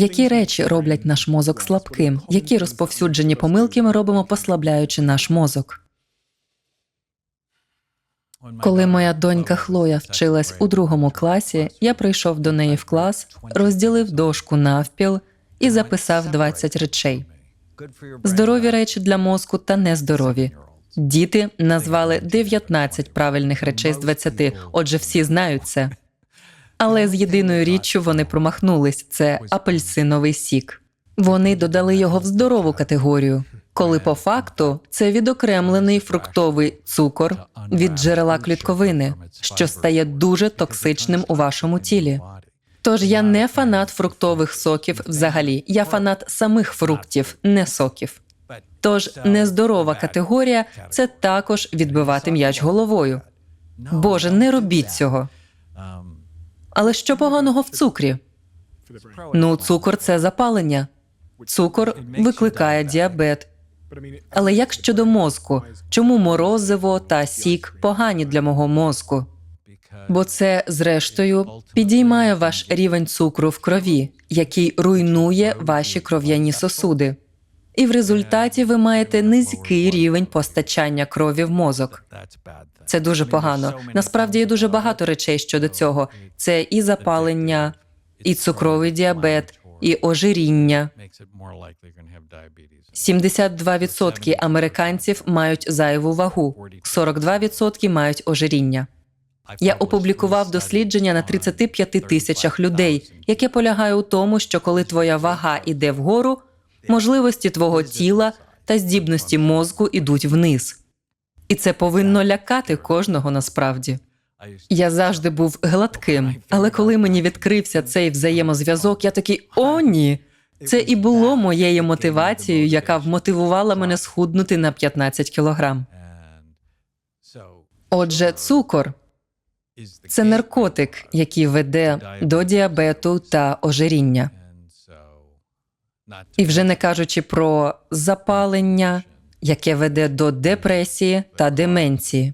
Які речі роблять наш мозок слабким? Які розповсюджені помилки ми робимо, послабляючи наш мозок? Коли моя донька Хлоя вчилась у другому класі, я прийшов до неї в клас, розділив дошку навпіл і записав 20 речей. Здорові речі для мозку та нездорові. Діти назвали 19 правильних речей з 20, отже, всі знають це. Але з єдиною річчю вони промахнулись це апельсиновий сік. Вони додали його в здорову категорію, коли по факту це відокремлений фруктовий цукор від джерела клітковини, що стає дуже токсичним у вашому тілі. Тож я не фанат фруктових соків взагалі, я фанат самих фруктів, не соків. Тож нездорова категорія це також відбивати м'яч головою. Боже, не робіть цього. Але що поганого в цукрі? Ну, цукор це запалення. Цукор викликає діабет. Але як щодо мозку? Чому морозиво та сік погані для мого мозку? Бо це, зрештою, підіймає ваш рівень цукру в крові, який руйнує ваші кров'яні сосуди. І в результаті ви маєте низький рівень постачання крові в мозок. Це дуже погано. Насправді є дуже багато речей щодо цього: це і запалення, і цукровий діабет, і ожиріння. 72% американців мають зайву вагу, 42% мають ожиріння. Я опублікував дослідження на 35 тисячах людей, яке полягає у тому, що коли твоя вага іде вгору, можливості твого тіла та здібності мозку ідуть вниз. І це повинно лякати кожного насправді. Я завжди був гладким, але коли мені відкрився цей взаємозв'язок, я такий о, ні. Це і було моєю мотивацією, яка вмотивувала мене схуднути на 15 кілограм. Отже, цукор це наркотик, який веде до діабету та ожиріння. І вже не кажучи про запалення, яке веде до депресії та деменції.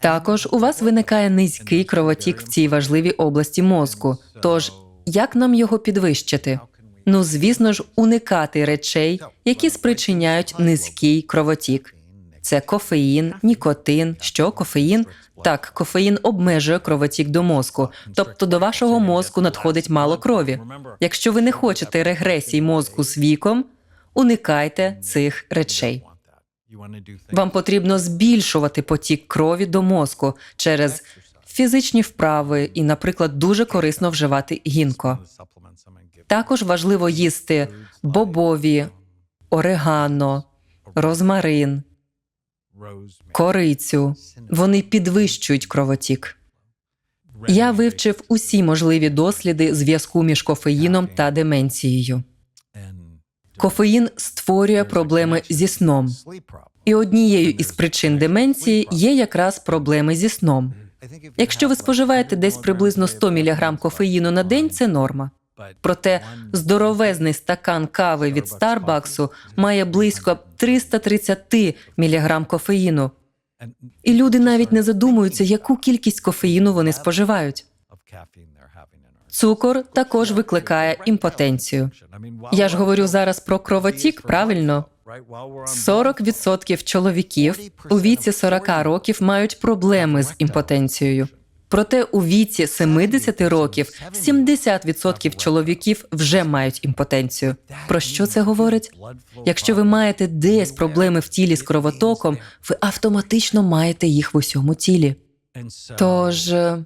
Також у вас виникає низький кровотік в цій важливій області мозку. Тож як нам його підвищити? Ну, звісно ж, уникати речей, які спричиняють низький кровотік. Це кофеїн, нікотин. Що кофеїн? Так, кофеїн обмежує кровотік до мозку, тобто до вашого мозку надходить мало крові. Якщо ви не хочете регресій мозку з віком, уникайте цих речей. Вам потрібно збільшувати потік крові до мозку через фізичні вправи і, наприклад, дуже корисно вживати гінко. Також важливо їсти бобові, орегано, розмарин, корицю. Вони підвищують кровотік. Я вивчив усі можливі досліди зв'язку між кофеїном та деменцією. Кофеїн створює проблеми зі сном, і однією із причин деменції є якраз проблеми зі сном. Якщо ви споживаєте десь приблизно 100 мг кофеїну на день, це норма. Проте здоровезний стакан кави від Старбаксу має близько 330 мг кофеїну. І люди навіть не задумуються, яку кількість кофеїну вони споживають. Цукор також викликає імпотенцію. Я ж говорю зараз про кровотік, правильно? 40% чоловіків у віці 40 років мають проблеми з імпотенцією. Проте у віці 70 років 70% чоловіків вже мають імпотенцію. Про що це говорить? Якщо ви маєте десь проблеми в тілі з кровотоком, ви автоматично маєте їх в усьому тілі. Тож, е,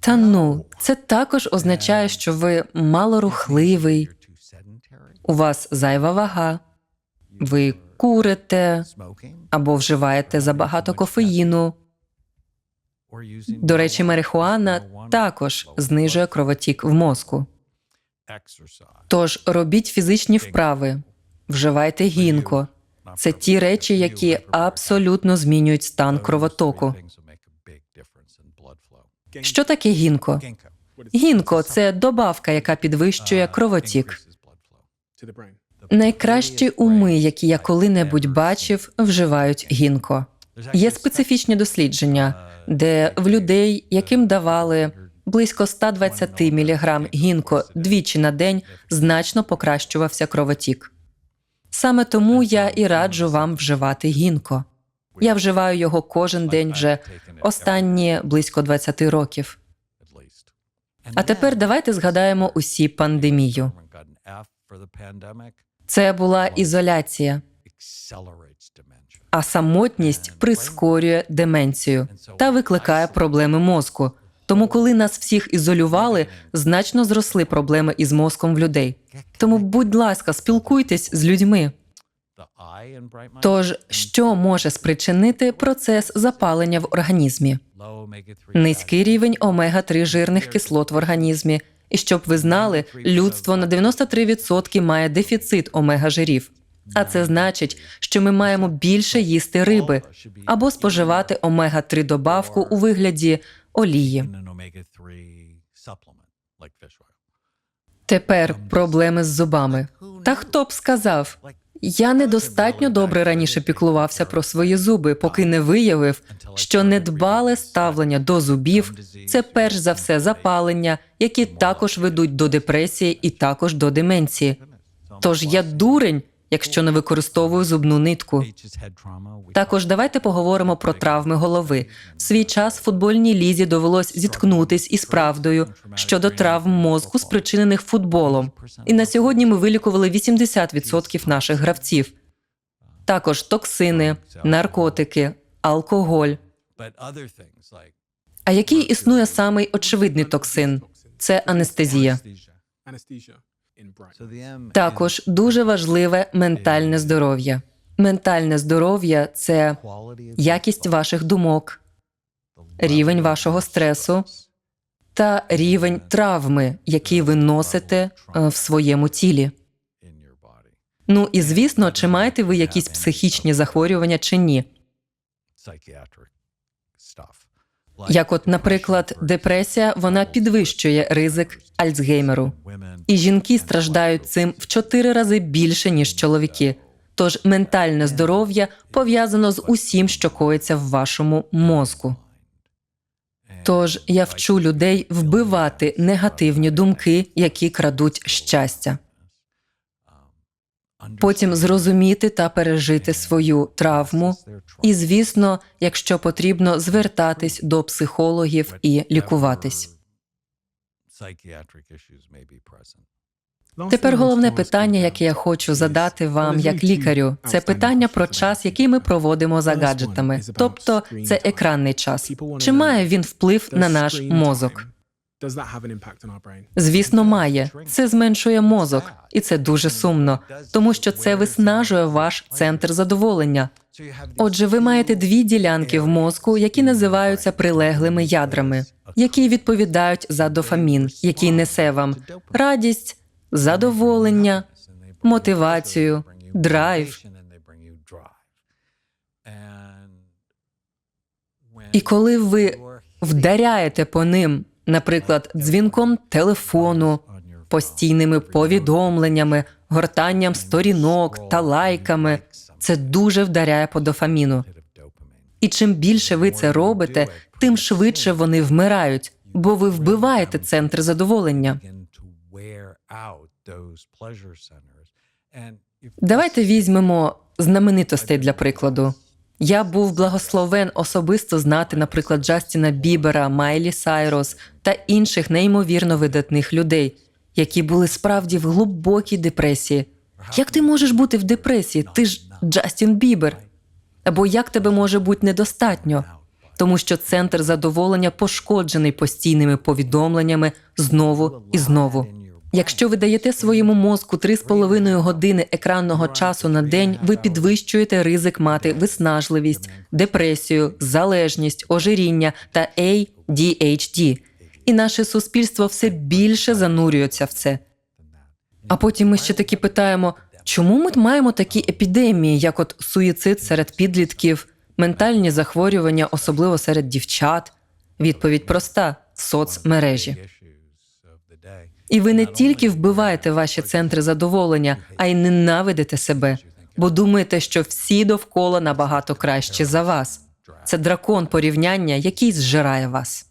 та ну, це також означає, що ви малорухливий, у вас зайва вага, ви курите або вживаєте забагато кофеїну. До речі, марихуана також знижує кровотік в мозку. Тож робіть фізичні вправи, вживайте гінко. Це ті речі, які абсолютно змінюють стан кровотоку. Що таке гінко? Гінко це добавка, яка підвищує кровотік. Найкращі уми, які я коли-небудь бачив, вживають гінко. Є специфічні дослідження, де в людей, яким давали близько 120 мг гінко двічі на день значно покращувався кровотік. Саме тому я і раджу вам вживати гінко. Я вживаю його кожен день вже останні близько 20 років. А тепер давайте згадаємо усі пандемію. Це була ізоляція, а самотність прискорює деменцію та викликає проблеми мозку. Тому, коли нас всіх ізолювали, значно зросли проблеми із мозком в людей. Тому, будь ласка, спілкуйтесь з людьми. Тож, що може спричинити процес запалення в організмі? Низький рівень омега-3 жирних кислот в організмі. І щоб ви знали, людство на 93% має дефіцит омега-жирів. А це значить, що ми маємо більше їсти риби або споживати омега-3 добавку у вигляді олії. Тепер проблеми з зубами. Та хто б сказав? Я недостатньо добре раніше піклувався про свої зуби, поки не виявив, що недбале ставлення до зубів це перш за все запалення, які також ведуть до депресії і також до деменції. Тож я дурень, якщо не використовую зубну нитку. Також давайте поговоримо про травми голови. В свій час футбольній лізі довелось зіткнутись із правдою щодо травм мозку, спричинених футболом. І на сьогодні ми вилікували 80% наших гравців. Також токсини, наркотики, алкоголь. А який існує самий очевидний токсин? Це анестезія. Також дуже важливе ментальне здоров'я. Ментальне здоров'я це якість ваших думок, рівень вашого стресу та рівень травми, який ви носите е, в своєму тілі. Ну і звісно, чи маєте ви якісь психічні захворювання чи ні? Як, от, наприклад, депресія, вона підвищує ризик Альцгеймеру. І жінки страждають цим в чотири рази більше, ніж чоловіки. Тож ментальне здоров'я пов'язано з усім, що коїться в вашому мозку. Тож я вчу людей вбивати негативні думки, які крадуть щастя. Потім зрозуміти та пережити свою травму, і, звісно, якщо потрібно, звертатись до психологів і лікуватись. Тепер головне питання, яке я хочу задати вам як лікарю, це питання про час, який ми проводимо за гаджетами, тобто це екранний час. Чи має він вплив на наш мозок? Звісно, має. Це зменшує мозок, і це дуже сумно, тому що це виснажує ваш центр задоволення. Отже, ви маєте дві ділянки в мозку, які називаються прилеглими ядрами, які відповідають за дофамін, який несе вам радість, задоволення, мотивацію, драйв. І коли ви вдаряєте по ним, наприклад, дзвінком телефону, постійними повідомленнями, гортанням сторінок та лайками, це дуже вдаряє по дофаміну. І чим більше ви це робите, тим швидше вони вмирають, бо ви вбиваєте центр задоволення. Давайте візьмемо знаменитостей для прикладу. Я був благословен особисто знати, наприклад, Джастіна Бібера, Майлі Сайрос та інших неймовірно видатних людей, які були справді в глибокій депресії. Як ти можеш бути в депресії? Ти ж Джастін Бібер. Або як тебе може бути недостатньо? Тому що центр задоволення пошкоджений постійними повідомленнями знову і знову. Якщо ви даєте своєму мозку 3,5 години екранного часу на день, ви підвищуєте ризик мати виснажливість, депресію, залежність, ожиріння та ADHD. І наше суспільство все більше занурюється в це. А потім ми ще таки питаємо, чому ми маємо такі епідемії, як от суїцид серед підлітків, ментальні захворювання, особливо серед дівчат? Відповідь проста соцмережі. І ви не тільки вбиваєте ваші центри задоволення, а й ненавидите себе, бо думаєте, що всі довкола набагато краще за вас. Це дракон порівняння, який зжирає вас.